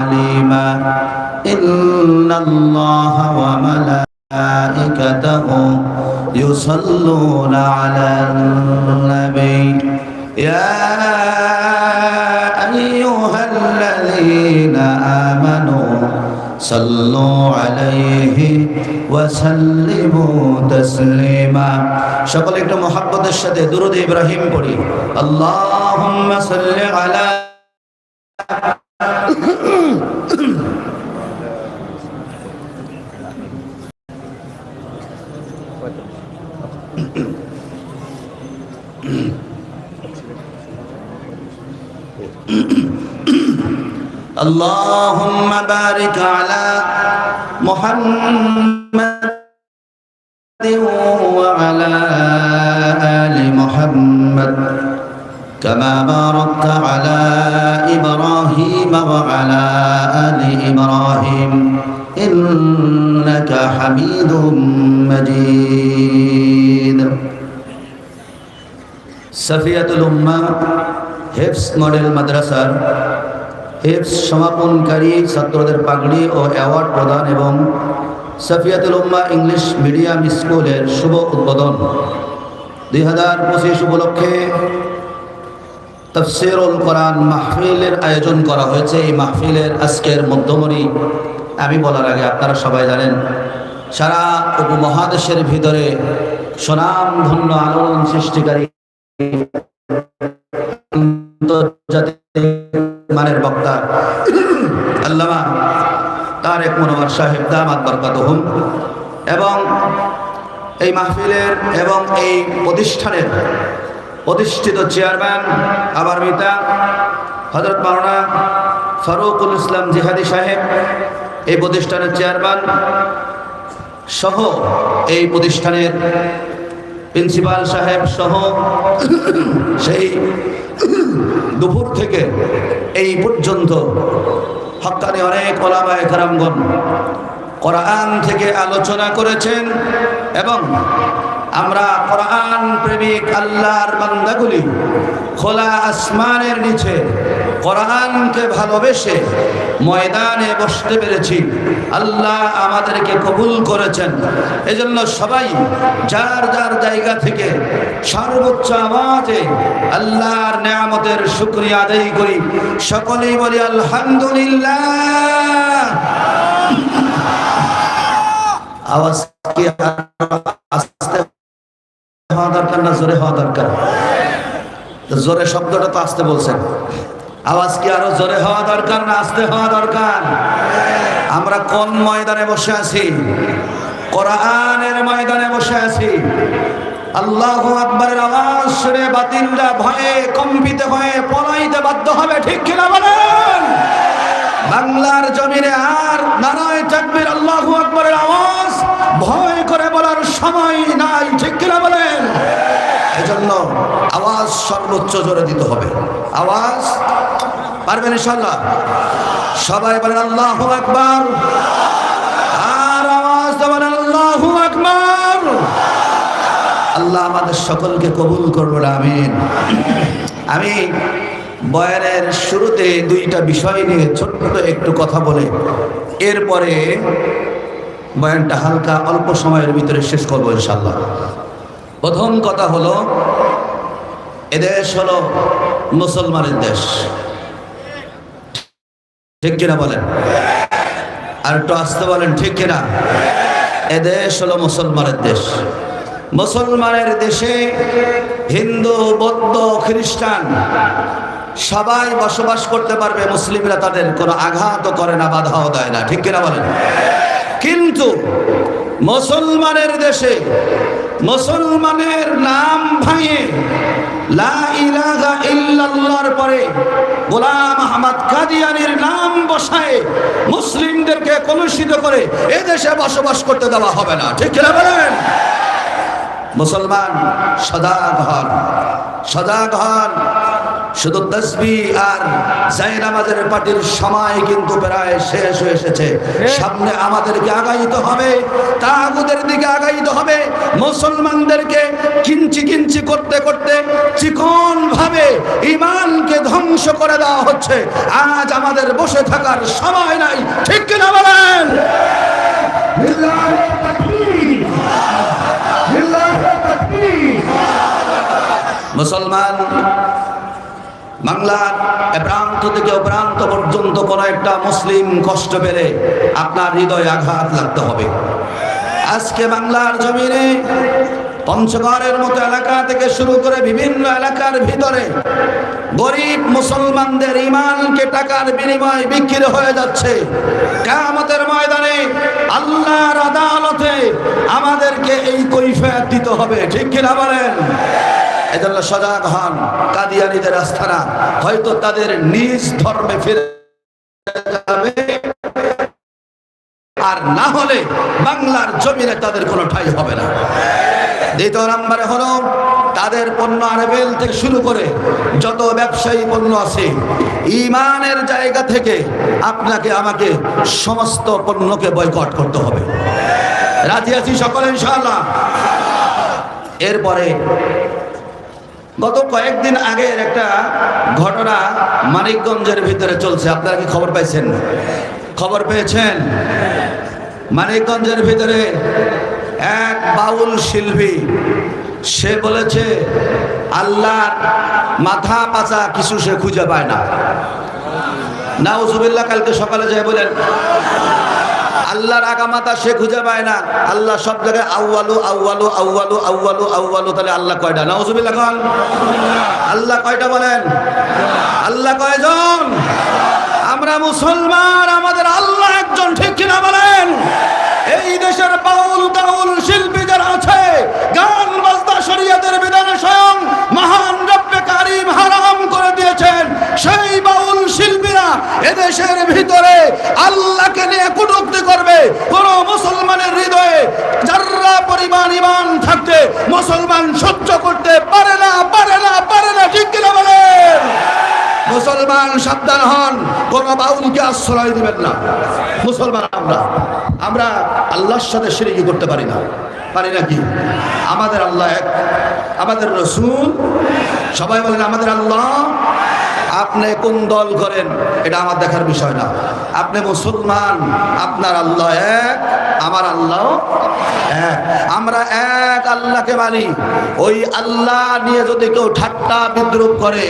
عليما إن الله وملائكته يصلون على النبي يا أيها الذين آمنوا صلوا عليه وسلموا تسليما সকলে একটু মোহাব্বতের সাথে দুরুদ ইব্রাহিম পড়ি আল্লাহুম্মা সাল্লি আলা اللهم بارك على محمد إبراهيم وعلى آل إبراهيم إنك حميد مجيد সাফিয়াতুল উম্মা হেফস মডেল মাদ্রাসার হেফস সমাপনকারী ছাত্রদের পাগড়ি ও অ্যাওয়ার্ড প্রদান এবং সাফিয়াতুল উম্মা ইংলিশ মিডিয়াম স্কুলের শুভ উদ্বোধন দুই হাজার পঁচিশ উপলক্ষে তফসিরুল কোরআন মাহফিলের আয়োজন করা হয়েছে। এই মাহফিলের আজকের মধ্যমণি আমি বলার আগে আপনারা সবাই জানেন, সারা উপমহাদেশের ভিতরে সুনাম ধন্য আলোড়ন সৃষ্টিকারী আন্তর্জাতিক মানের বক্তা আল্লামা তারেক মনোয়ার সাহেব দামাত বরকাতহুম এবং এই মাহফিলের এবং এই প্রতিষ্ঠানের প্রতিষ্ঠিত চেয়ারম্যান আবার মিতা হজরত মাওলানা ফারুকুল ইসলাম জিহাদি সাহেব, এই প্রতিষ্ঠানের চেয়ারম্যান সহ এই প্রতিষ্ঠানের প্রিন্সিপাল সাহেব সহ সেই দুপুর থেকে এই পর্যন্ত হকানি অনেক ওলামায় কারামগণ কোরআন থেকে আলোচনা করেছেন এবং আমরা কোরআন প্রেমিক আল্লাহর বান্দাগুলি খোলা আসমানের নিচে কোরআনকে ভালোবেসে ময়দানে বসতে পেরেছি। আল্লাহ আমাদেরকে কবুল করেছেন। এজন্য সবাই যার যার জায়গা থেকে সর্বোচ্চ আওয়াজে আল্লাহর নেয়ামতের শুক্রিয়া আদায় করি। সকলেই বলি, আলহামদুলিল্লাহ। আওয়াজ কি আস্তে হওয়া দরকার না জোরে হওয়া দরকার। জোরে শব্দটা তো আসতে বলছেন। আওয়াজ কি আরও জোরে হওয়া দরকার না আস্তে হওয়া দরকার? আমরা কোন ময়দানে বসে আছি? কোরআনের ময়দানে বসে আছি। আল্লাহ আকবরের আওয়াজ শুনে ভয়ে, কম্পিত পলাইতে বাধ্য হবে, ঠিক কিনা বলেন? বাংলার জমিনে আর নারায় আল্লাহ আকবরের আওয়াজ ভয় করে বলার সময় নাই, ঠিক কিনা বলেন? এজন্য আওয়াজ সর্বোচ্চ জোরে দিতে হবে। আওয়াজ? পারবেন ইনশাল্লাহ সবাই বলেন, আল্লাহ আকবর। আর আওয়াজ দেবেন, আল্লাহ আকবর। আল্লাহ আমাদের সকলকে কবুল করবেন আমিন। আমি বয়ানের শুরুতে দুইটা বিষয় নিয়ে ছোট্ট একটু কথা বলে, এরপরে বয়ানটা হালকা অল্প সময়ের ভিতরে শেষ করব ইনশাল্লাহ প্রথম কথা হলো এদেশ হলো মুসলমানের দেশ। ঠিক কিনা বলেন? আর একটু আসতে বলেন, ঠিক কিনা? এদেশ হলো মুসলমানের দেশ। মুসলমানের দেশে হিন্দু, বৌদ্ধ, খ্রিস্টান সবাই বসবাস করতে পারবে, মুসলিমরা তাদের কোনো আঘাতও করে না, বাধাও দেয় না। ঠিক কিনা বলেন? কিন্তু মুসলমানের দেশে মুসলমানের নাম ভাঙে। ইল্লাল্লাহর পরে গোলাম আহমদ কাদিয়ানির নাম বসায় মুসলিমদেরকে কলুষিত করে এদেশে দেশে বসবাস করতে দেওয়া হবে না। ঠিক কিনা বলেন? মুসলমান সদা ঘর সদা ঘর শুধু তসবি আর জায়নামাজের পার্টির সময় কিন্তু প্রায় শেষ হয়ে এসেছে। সামনে আমাদেরকে আগাইতে হবে, তাগুদের দিকে আগাইতে হবে, মুসলমানদেরকে কিঞ্চি কিঞ্চি করতে করতে চিকন ভাবে ইমানকে ধ্বংস করে দেওয়া হচ্ছে। আজ আমাদের বসে থাকার সময় নাই, ঠিক কিনা বলেন? মুসলমান বাংলার প্রান্ত থেকে প্রান্ত পর্যন্ত কোন একটা মুসলিম কষ্ট পেলে আপনার হৃদয়ে আঘাত লাগতে হবে। আজকে বাংলার জমিনে পঞ্চগড়ের মতো এলাকা থেকে শুরু করে বিভিন্ন এলাকার ভিতরে গরিব মুসলমানদের ইমানকে টাকার বিনিময়ে বিক্রি হয়ে যাচ্ছে। কামতের ময়দানে আল্লাহর আদালতে আমাদেরকে এই কৈফিয়ত দিতে হবে। ঠিক কিনা বলেন? এজন্য সজাগ হন, কাদিয়ানিদের আস্থানা। হয়তো তাদের নিজ ধর্মে ফিরে যাবে, আর না হলে বাংলার জমিনে তাদের কোনো ঠাই হবে না। দ্বিতীয় নম্বরে হলো, তাদের পণ্য আরবেল থেকে শুরু করে যত ব্যবসায়ী পণ্য আছে, ইমানের জায়গা থেকে আপনাকে, আমাকে সমস্ত পণ্যকে বয়কট করতে হবে। রাজি আছি সকলে, ইনশাআল্লাহ। এরপরে গত কয়েকদিন আগের একটা ঘটনা মানিকগঞ্জের ভিতরে চলছে। আপনারা কি খবর পাইছেন? খবর পেয়েছেন? মানিকগঞ্জের ভিতরে এক বাউল শিল্পী, সে বলেছে, আল্লাহর মাথা পাচা কিছু সে খুঁজে পায় না। নাউজুবিল্লাহ কালকে সকালে যায় বলেন আল্লাহর আগামাতা সে খুঁজে পায় না। আল্লাহ সব জায়গায় আউয়ালু আউয়ালু আউয়ালু আউয়ালু আউয়ালু, তাহলে আল্লাহ কয়টা? নাউজুবিল্লাহ খান আল্লাহ কয়টা বলেন? আল্লাহ কয়জন? আমরা মুসলমান, আমাদের আল্লাহ একজন, ঠিক কিনা বলেন? এই দেশের বাউল তাউল শিল্পী যারা আছে, গান বাজনা শরীয়তের বিধানে স্বয়ং মহান রব্বে কারিম হারাম করে দিয়েছেন সেই বাউল শিল্পীরা এদেশের ভিতরে আল্লাহকে নিয়ে কটূক্তি করবে কোন মুসলমানের হৃদয়ে যারা পরিমাণ ইমান থাকতে মুসলমান সহ্য করতে পারে না পারে না পারে না ঠিক কিনা বলেন মুসলমান সাবধান হন, কোন বাউলকে আশ্রয় দিবেন না। মুসলমান আমরা আমরা আল্লাহর সাথে সিরিকি করতে পারি না। পারি নাকি আমাদের আল্লাহ এক, আমাদের রসুল, সবাই বলেন আমাদের আল্লাহ, আপনি কোন দল করেন? এটা আমার দেখার বিষয় না। আপনি মুসলমান, আপনার আল্লাহ এক আমার আল্লাহ? এক আমরা এক আল্লাহকে মানি। ওই আল্লাহ নিয়ে যদি কেউ ঠাট্টা বিদ্রুপ করে,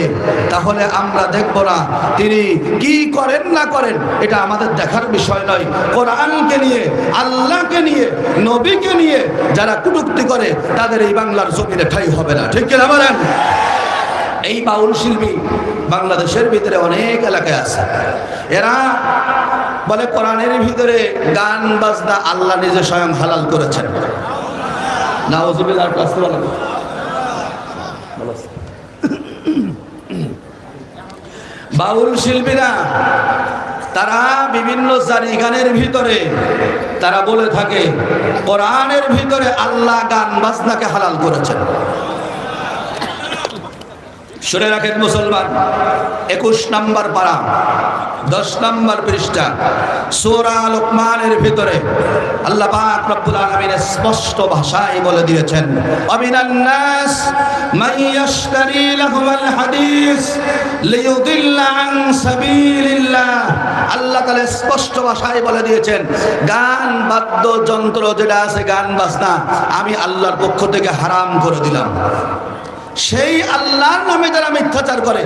তাহলে আমরা দেখব না তিনি কি করেন না করেন, এটা আমাদের দেখার বিষয় নয়। কোরআনকে নিয়ে, আল্লাহকে নিয়ে, নবীকে নিয়ে যারা কুটুক্তি করে, তাদের এই বাংলার জমিনে ঠাই হবে না। ঠিক কিনা বলেন? এই বাউল শিল্পী বাংলাদেশের ভিতরে অনেক এলাকায় আছে। এরা বলে কোরআনের ভিতরে গান, বাজনা আল্লাহ নিজে স্বয়ং হালাল করেছেন। বাউল শিল্পীরা, তারা বিভিন্ন গানের ভিতরে, তারা বলে থাকে, কোরআনের ভিতরে আল্লাহ গান, বাজনাকে হালাল করেছেন শুনে রাখেন মুসলমান, একুশ নম্বর পারা, দশ নম্বর পৃষ্ঠা, সোরা লোকমানের ভিতরে আল্লাহ পাক রব্বুল আলামিন স্পষ্ট ভাষায় বলে দিয়েছেন, অমিনান নাস মান ইয়াশতারি লাহুল হাদিস লিয়ুদিল্লা আন সাবিলিল্লাহ। আল্লাহ তাআলা স্পষ্ট ভাষায় বলে দিয়েছেন, গান বাদ্য যন্ত্র যেটা আছে গান বাজনা, আমি আল্লাহর পক্ষ থেকে হারাম করে দিলাম। সেই আল্লাহর নামে যারা মিথ্যাচার করে,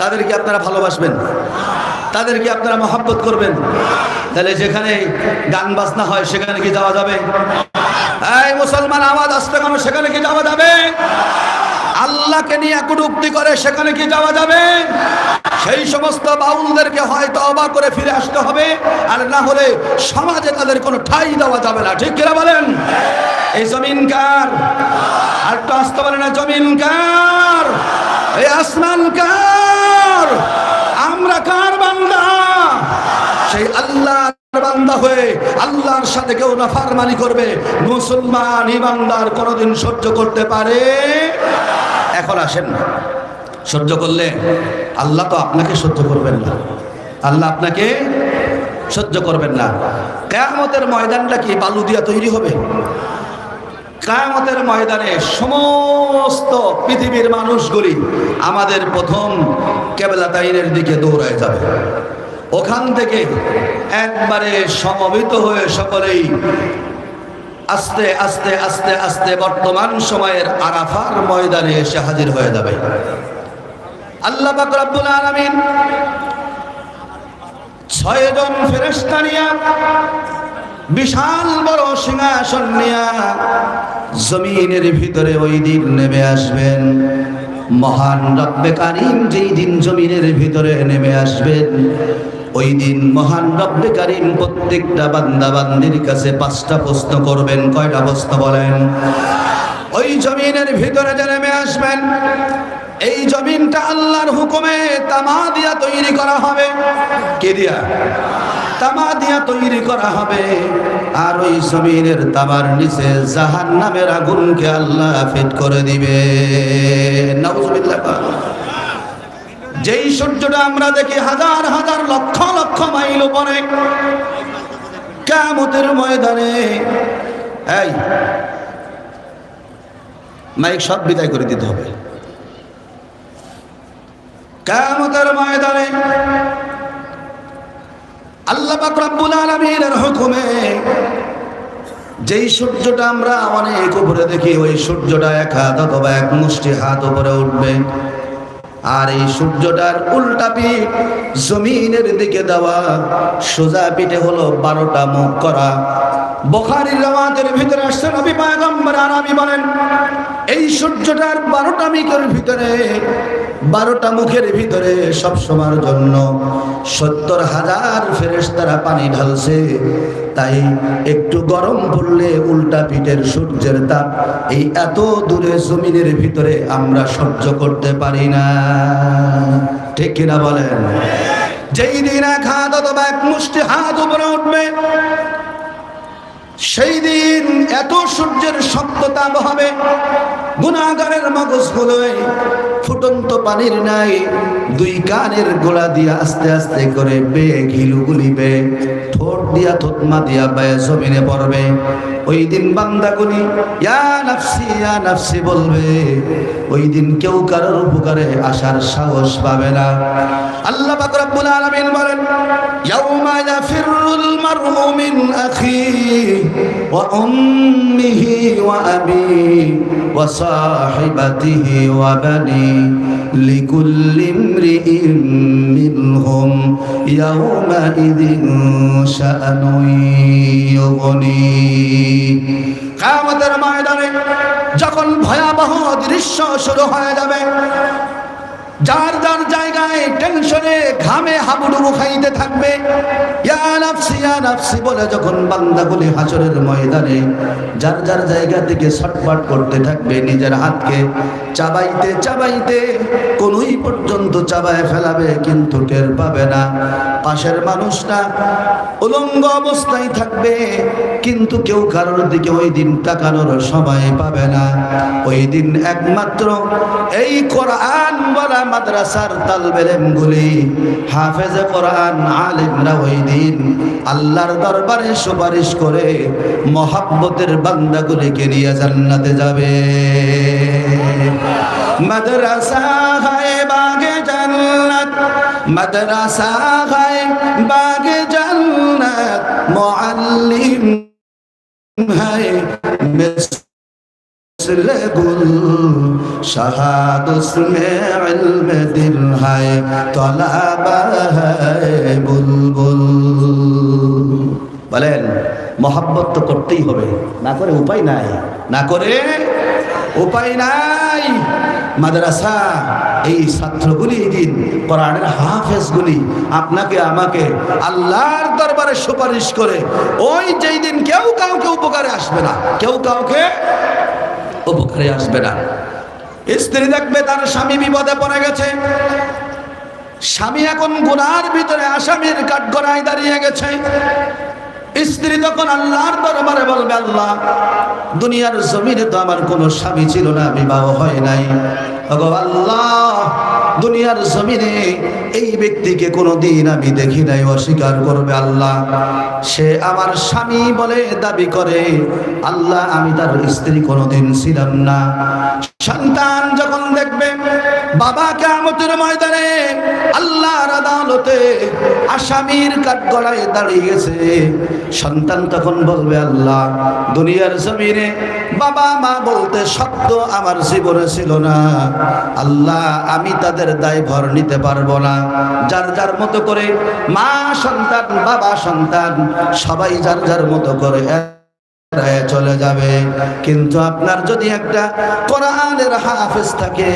তাদেরকে আপনারা ভালোবাসবেন। তাদেরকে আপনারা মহাব্বত করবেন। তাহলে যেখানে গান বাজনা হয়, সেখানে কি যাওয়া যাবে? এই মুসলমান, আওয়াজ আসতে কেন সেখানে কি যাওয়া যাবে? আল্লাহকে নিয়ে কটুক্তি করে সেখানে কি যাওয়া যাবে? সেই সমস্ত বাউলদেরকে হয়তো অবাক করে ফিরে আসতে হবে, আর না হলে সমাজে তাদের কোনো ঠাই দেওয়া যাবে না। ঠিক কিনা বলেন? এই জমিন কার? আর একটু আসতে পারে না, জমিন কার? এই আসমান কার? আমরা কার বান্দা? সেই আল্লাহ বান্দা হয়ে আল্লাহর সাথে কেউ নাফারমানি করবে। মুসলমান ইমানদার কোনোদিন সহ্য করতে পারে? এখন আসেন না। সহ্য করলে আল্লাহ তো আপনাকে সহ্য করবেন না। আল্লাহ আপনাকে সহ্য করবেন না। কেয়ামতের ময়দানটা কি বালু দিয়া তৈরি হবে? কায়ামতের ময়দানে সমস্ত পৃথিবীর মানুষগুলি আমাদের প্রথম কেবলা তাইনের দিকে দৌড়ায় যাবে। ওখান থেকে একবারে সমবেত হয়ে সকলেই আস্তে আস্তে আস্তে আস্তে বর্তমান সময়ের আরাফার ময়দানে এসে হাজির হয়ে যাবে। আল্লাহ পাক রব্বুল আলামিন ছয়জন ফেরেশতা নিয়ে বিশাল বড় সিংহাসন নিয়া জমিনের ভিতরে ওই দিন নেমে আসবেন। মহান রব্বে কারিম যেই দিন জমিনের ভিতরে নেমে আসবেন, ওই দিন মহান রব্বে কারিম প্রত্যেকটা বান্দা বান্দির কাছে পাঁচটা প্রশ্ন করবেন, কয়টা প্রশ্ন বলেন? ওই জমিনের ভিতরে যে নেমে আসবেন এই জমিনটা আল্লাহর হুকুমে তামা দিয়া তৈরি করা হবে। কে দিয়া? তামা দিয়া তৈরি করা হবে। আর ওই জমিনের তামার নিচে জাহান নামের আগুনকে আল্লাহ ফিট করে দিবে। যেই সূর্যটা আমরা দেখি হাজার হাজার লক্ষ লক্ষ মাইল উপরে কামতের ময়দানে, এই, মাইক সব বিদায় করে দিতে হবে। কামতের ময়দানে আল্লাহ রাব্বুল আলামিনের হুকুমে যেই সূর্যটা আমরা অনেক উপরে দেখি, ওই সূর্যটা এক হাত অথবা এক মুষ্টি হাত উপরে উঠবে। আর এই সূর্যটার উল্টা পিঠ জমিনের দিকে দেওয়া সোজা পিঠে হলো বারোটা মুখ করা। বখারির রামাতের ভিতরে আসছে নবী পায়গম্বর আর আমি বলেন, এই সূর্যটার বারোটা মিকের ভিতরে, বারোটা মুখের ভিতরে সব সময়ের জন্য সত্তর হাজার ফেরেস তারা পানি ঢালছে। তাই একটু গরম পড়লে উল্টা পিঠের সূর্যের তাপ এই এত দূরে জমিনের ভিতরে আমরা সহ্য করতে পারি না। ঠিক কিনা বলেন? যেই দিন এক হাত অথবা এক মুষ্টি হাত উপরে উঠবে, সেই দিন এত সূর্যের শব্দতাপ হবে গুণাগারের মগজগুলোয় ফুটন্ত পানির নাই দুই কানের গোলা দিয়ে আস্তে আস্তে করে বে ঘিলু গুলিবে, ঠোঁট দিয়া থতমা দিয়া বায়ে জমিনে পড়বে। ওই দিন বান্দা বান্দাগুলি, ইয়া নাফসি ইয়া নাফসি বলবে, ওই দিন কেউ কারোর উপকারে আসার সাহস পাবে না। আল্লাহ পাক রব্বুল আলামিন বলেন, ইয়াউমা ইয়াফিরুল মারউ মিন আখি ওয়া উম্মিহি ওয়া আবি ওয়া সাহিবাতিহি ওয়া বানি। ইমরিইম মিনহুম ইয়াউমা ইযিন শাআনুন ইউগনি কিয়ামতের ময়দানে যখন ভয়াবহ দৃশ্য শুরু হয়ে যাবে যার যার জায়গায় টেনশনে ঘামে হাবুডুবু খাইতে থাকবে। বলে যখন বান্দাগুলি হাসরের ময়দানে যার যার জায়গা থেকে ছটফট করতে থাকবে, নিজের হাতকে চাবাইতে চাবাইতে কোনই পর্যন্ত চাবায় ফেলাবে, কিন্তু টের পাবে না। পাশের মানুষটা উলঙ্গ অবস্থায় থাকবে, কিন্তু কেউ কারোর দিকে ওই দিন তাকানোর সময় পাবে না। ওই দিন একমাত্র এই কোরআন বলা মাদ্রাসার তালবেলেমগুলি হাফেজে কোরআন আলিমরা ওই দিন আল্লাহর দরবারে সুপারিশ করে মহাব্বতের বান্দাগুলিকে নিয়ে জান্নাতে যাবে। মাদ্রাসা হায় বাগে জান্নাত, মাদ্রাসা হায় বাগে জান্নাত, মুআল্লিম হায় مثل گل شہاد اس میں علم তলা ہے বলেন, মহাব্বত তো করতেই হবে, না করে উপায় নাই। না করে উপায় নাই। মাদ্রাসা, এই ছাত্রগুলি দিন, কোরআনের হাফেজগুলি, আপনাকে, আমাকে, আল্লাহর দরবারে সুপারিশ করে, ওই যেই দিন কেউ কাউকে উপকারে আসবে না, কেউ কাউকে উপকারে আসবে না। স্ত্রী দেখবে তার স্বামী বিপদে পড়ে গেছে। স্বামী এখন গুনার ভিতরে আসামির কাঠগড়ায় দাঁড়িয়ে গেছে। স্ত্রী তখন আল্লাহর দরবারে বলবে, আল্লাহ, দুনিয়ার জমিনে তো আমার কোনো স্বামী ছিল না, বিবাহ হয় নাই। আল্লাহ, দুনিয়ার জমিনে এই ব্যক্তিকে কোনোদিন আমি দেখি নাই, অস্বীকার করবে আল্লাহ। সে আমার স্বামী বলে দাবি করে, আল্লাহ, আমি তার স্ত্রী কোনোদিন ছিলাম না। সন্তান যখন দেখবে বাবা কেমতের ময়দানে আল্লাহর আদালতে আসামির কাঠ গড়ায় দাঁড়িয়ে গেছে, সন্তান তখন বলবে, আল্লাহ, দুনিয়ার জমিনে বাবা মা বলতে সত্য আমার জীবনে ছিল না। আল্লাহ, আমি তাদের দায়ভার নিতে পারব না। যার যার মতো করে মা সন্তান, বাবা সন্তান, সবাই যার যার মতো করে চলে যাবে। কিন্তু আপনার যদি একটা কোরআনের হাফেজ থাকে,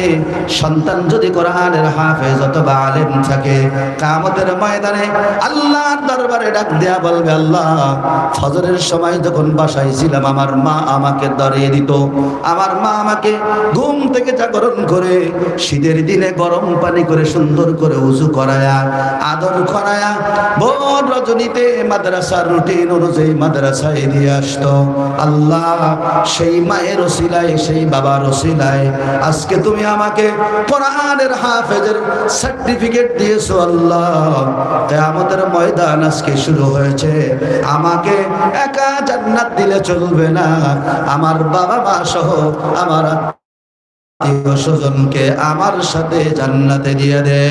সন্তান যদি কোরআনের হাফেজ অথবা আলেম থাকে, কামতের ময়দানে আল্লাহর দরবারে ডাক দেয়া বলবে, আল্লাহ, ফজরের সময় যখন বাসায় ছিলাম, আমার মা আমাকে দাঁড়িয়ে দিত। আমার মা আমাকে ঘুম থেকে জাগরণ করে শীতের দিনে গরম পানি করে সুন্দর করে উজু করায়া, আদর করায়া, ভোর রজনীতে মাদ্রাসার রুটিন অনুযায়ী মাদ্রাসায় দিয়ে আসতো। আল্লাহ, সেই মায়ের ওসিলায়, সেই বাবার ওসিলায়, আজকে তুমি আমাকে কোরআনের হাফেজের সার্টিফিকেট দিয়েছ আল্লাহ। আমাদের ময়দান আজকে শুরু হয়েছে। আমাকে একা জান্নাত দিলে চলবে না। আমার বাবা মা সহ আমার আত্মীয় স্বজনকে আমার সাথে জান্নাতে দিয়ে দে।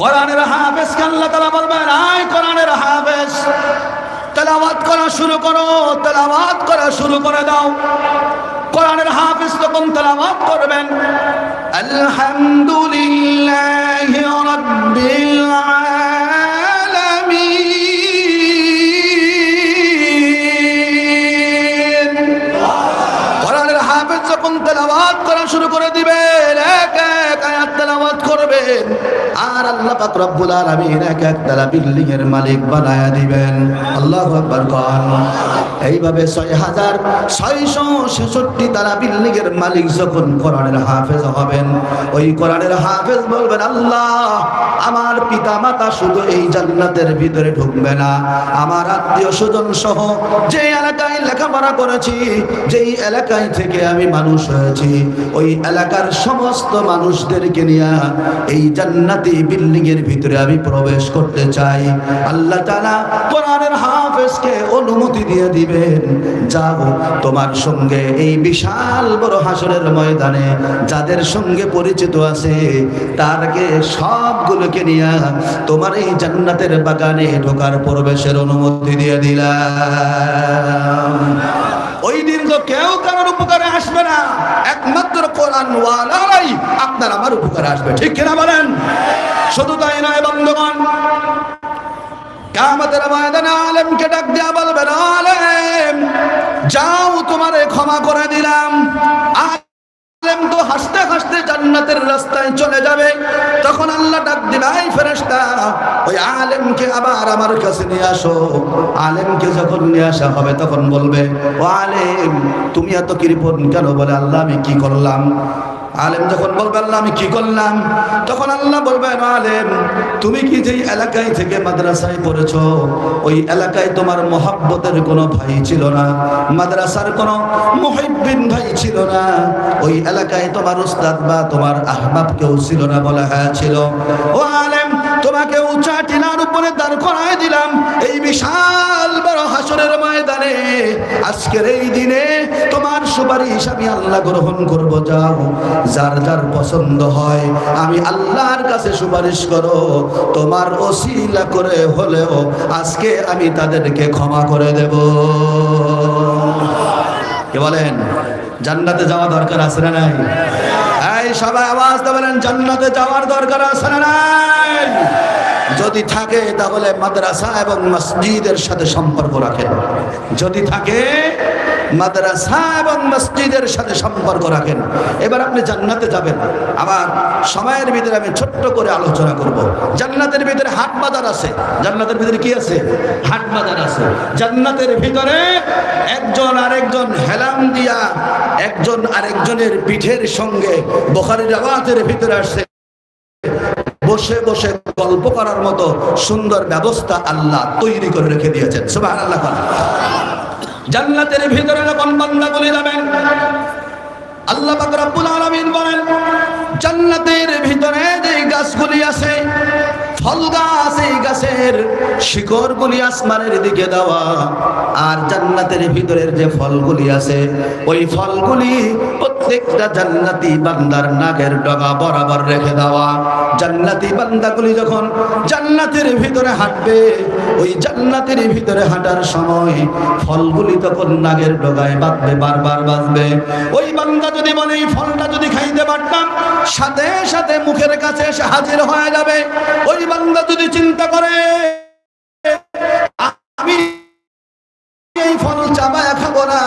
কোরআনের হাফেজ কে আল্লাহ তাআলা বলবেন, আয় কোরআনের হাফেজ, তেলাওয়াত করা শুরু করো, তেলাওয়াত করা শুরু করে দাও। কোরআনের হাফেজ তখন তেলাওয়াত করবেন, আলহামদুলিল্লাহি রাব্বিল আলামিন। কোরআনের হাফেজ যখন তেলাওয়াত করা শুরু করে দিবেন করবেন। আর আল্লাহ পাক রব্বুল আলামিন এক এক তারা বিল্ডিং এর মালিক বানায়া দিবেন। আল্লাহু আকবার এইভাবে ছয় হাজার ছয়শো ছেষট্টি তারা বিল্ডিং এর মালিক যখন কোরআনের হাফেজ হবেন, ওই কোরআনের হাফেজ বলবেন, আল্লাহ, আমার পিতা মাতা শুধু এই জান্নাতের ভিতরে ঢুকবে না, আমার আত্মীয় স্বজন সহ যে এলাকায় লেখাপড়া করেছি, যেই এলাকায় থেকে আমি মানুষ হয়েছি, ওই এলাকার সমস্ত মানুষদেরকে নিয়ে এই জান্নাতি বিল্ডিং এর ভিতরে আমি প্রবেশ করতে চাই। আল্লাহ তাআলা কোরআনের হাফেজকে অনুমতি দিয়ে দিবেন, যাও তোমার সঙ্গে এই বিশাল বড় হাসরের ময়দানে, যাদের সঙ্গে পরিচিত আছে, তারকে সবগুলোকে নিয়ে তোমার এই জান্নাতের বাগানে ঢোকার প্রবেশের অনুমতি দিয়ে দিলাম। ওই দিন তো কেউ কারোর উপকারে আসবে না। একমাত্র কোরআন আপনার আমার উপকারে আসবে। ঠিক কিনা বলেন? শুধু তাই নয়, বন্ধুগণ কামতের ময়দানে আলেমকে ডাক দেয়া বলবেন আলেম, যাও তোমারে ক্ষমা করে দিলাম। আলেম তো হাসতে হাসতে জান্নাতের রাস্তায় চলে যাবে। তখন আল্লাহ ডাক দিলাই ফেরেশতা, ওই আলেমকে আবার আমার কাছে নিয়ে আসো। আলেমকে যখন নিয়ে আসা হবে, তখন বলবে, ও আলেম, তুমি এত কৃপণ কেন? বলে, আল্লাহ, আমি কি করলাম? আলেম যখন বলবে, আল্লাহ, আমি কি করলাম? তখন আল্লাহ বলবেন আলেম, তুমি কি যেই এলাকায় থেকে মাদ্রাসায় পড়েছ, ওই এলাকায় তোমার মহাব্বতের কোনো ভাই ছিল না, মাদ্রাসার কোনো মহিবিন ভাই ছিল না, ওই এলাকায় তোমার উস্তাদ বা তোমার আহবাব কেউ ছিল না বলে হ্যাঁ ছিল ও আলেম তোমাকে উঁচা টিনার উপরে দাঁড় করায় দিলাম। এই বিশাল বড় হাসরের ময়দানে আজকের এই দিনে তোমার সুপারিশ আমি আল্লাহ গ্রহণ করব, যাও। যার যার পছন্দ হয়, আমি আল্লাহর কাছে সুপারিশ করো। তোমার ওসিলা করে হলেও আজকে আমি তাদেরকে ক্ষমা করে দেব। কে বলেন, জান্নাতে যাওয়া দরকার আছে না নাই? সবাই আওয়াজ বলেন, জান্নাতে যাওয়ার দরকার আছে না যদি থাকে, তাহলে মাদ্রাসা এবং মসজিদের সাথে সম্পর্ক রাখেন। যদি থাকে মাদ্রাসা এবং মসজিদের সাথে সম্পর্ক রাখেন। এবার আপনি জান্নাতে যাবেন। আবার সময়ের ভিতরে আমি ছোট্ট করে আলোচনা করব। জান্নাতের ভিতরে হাট বাজার আছে। জান্নাতের ভিতরে কি আছে? হাট বাজার আছে। জান্নাতের ভিতরে একজন আরেকজন হেলাম দিয়া একজন আরেকজনের পিঠের সঙ্গে বোখারির আওয়াজের ভিতরে আসছে। বসে বসে গল্প করার মতো সুন্দর ব্যবস্থা আল্লাহ তৈরি করে রেখে দিয়েছেন। সুবহানাল্লাহ জান্নাতের ভিতরে যখন বান্দা বলে যাবেন, আল্লাহ পাক রব্বুল আলামিন বলেন, জান্নাতের ভিতরে যে গাছগুলি আছে, ফল গাছ এই গাছের শিকড়গুলি আসমানের দিকে দেওয়া, আর জান্নাতের ভিতরের যে ফলগুলি আছে, ওই ফলগুলি প্রত্যেকটা জান্নাতি বান্দার নাগের ডগা বরাবর রেখে দেওয়া। জান্নাতি বান্দাগুলি যখন জান্নাতের ভিতরে হাঁটবে, ওই জান্নাতের ভিতরে হাঁটার সময় ফলগুলি তখন নাগের ডগায় বাঁধবে, বারবার বাঁধবে। ওই বান্দা যদি বলে, এই ফলটা যদি খাইতে পারতাম, সাথে সাথে মুখের কাছে এসে হাজির হয়ে যাবে। ওই বান্দা যদি চিন্তা করে, আমি এই ফল চাবায় খাব না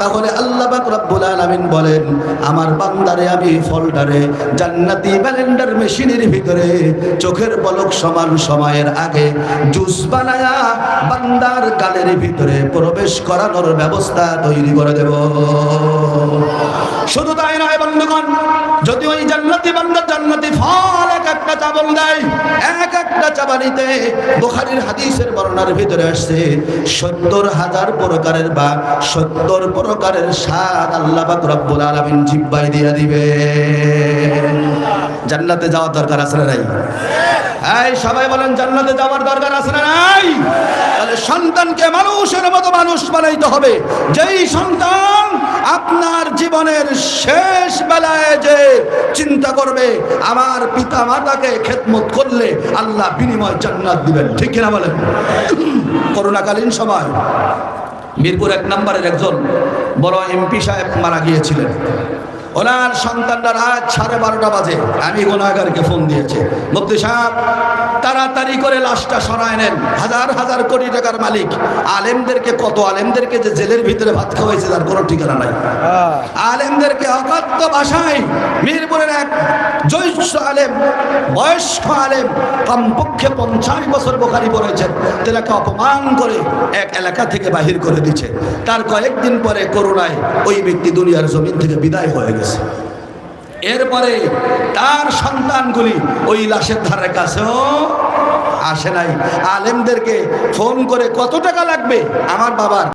তাহলে আল্লাহ রব্বুল আলামিন বলেন, আমার বান্দারে, আমি ফলটারে জান্নাতি ব্যালেন্ডার মেশিনের ভিতরে চোখের পলক সমান সময়ের আগে জুস বানায়া বান্দার গালের ভিতরে প্রবেশ করানোর ব্যবস্থা তৈরি করে দেব। শুধু তাই নয় বন্ধুগণ, যদি ওই জান্নাতি বান্দার জান্নাতি ফল এক একটা চাবল দেয় এক বোখারির হাদিসের বর্ণনার ভিতরে আসছে, সত্তর হাজার প্রকারের বা সত্তর প্রকারের স্বাদ আল্লাহ পাক রব্বুল আলামিন জিব্বাই দিয়া দিবে জান্নাতে যাওয়ার দরকার আছে নাই? এই, সবাই বলেন, জান্নাতে যাওয়ার দরকার আছে না নাই? তাহলে সন্তানকে মানুষের মতো মানুষ বানাইতে হবে। যেই সন্তান আপনার জীবনের শেষ বেলায় যে চিন্তা করবে, আমার পিতা মাতাকে খেদমত করলে আল্লাহ বিনিময় জান্নাত দিবেন। ঠিক কিনা বলেন? করোনাকালীন সময় মিরপুর এক নম্বরের একজন বড় এমপি সাহেব মারা গিয়েছিলেন। ওনার সন্তানরা রাত সাড়ে বারোটা বাজে। আমি গুণাগারকে ফোন দিয়েছে। মুক্তি সাহেব তাড়াতাড়ি করে লাশটা সরায় নেন। হাজার হাজার কোটি টাকার মালিক। আলেমদেরকে কত? আলেমদেরকে যে জেলের ভিতরে ভাত খাওয়াইছে তার কোনো ঠিকানা নাই। আলেমদেরকে অকথ্য ভাষায় মিরপুরের এক জ্যৈষ্ঠ আলেম বয়স্ক আলেম কমপক্ষে পঞ্চাশ বছর বোখারি পড়েছেন। তেলাকে অপমান করে এক এলাকা থেকে বাহির করে দিচ্ছে তার কয়েকদিন পরে করোনায় ওই ব্যক্তি দুনিয়ার জমিন থেকে বিদায় হয়ে গেছে। এরপরে তার সন্তানগুলি ওই লাশের ধারে কাছেও আসে নাই। আলেমদেরকে ফোন করে, কত টাকা লাগবে আমার বাবার?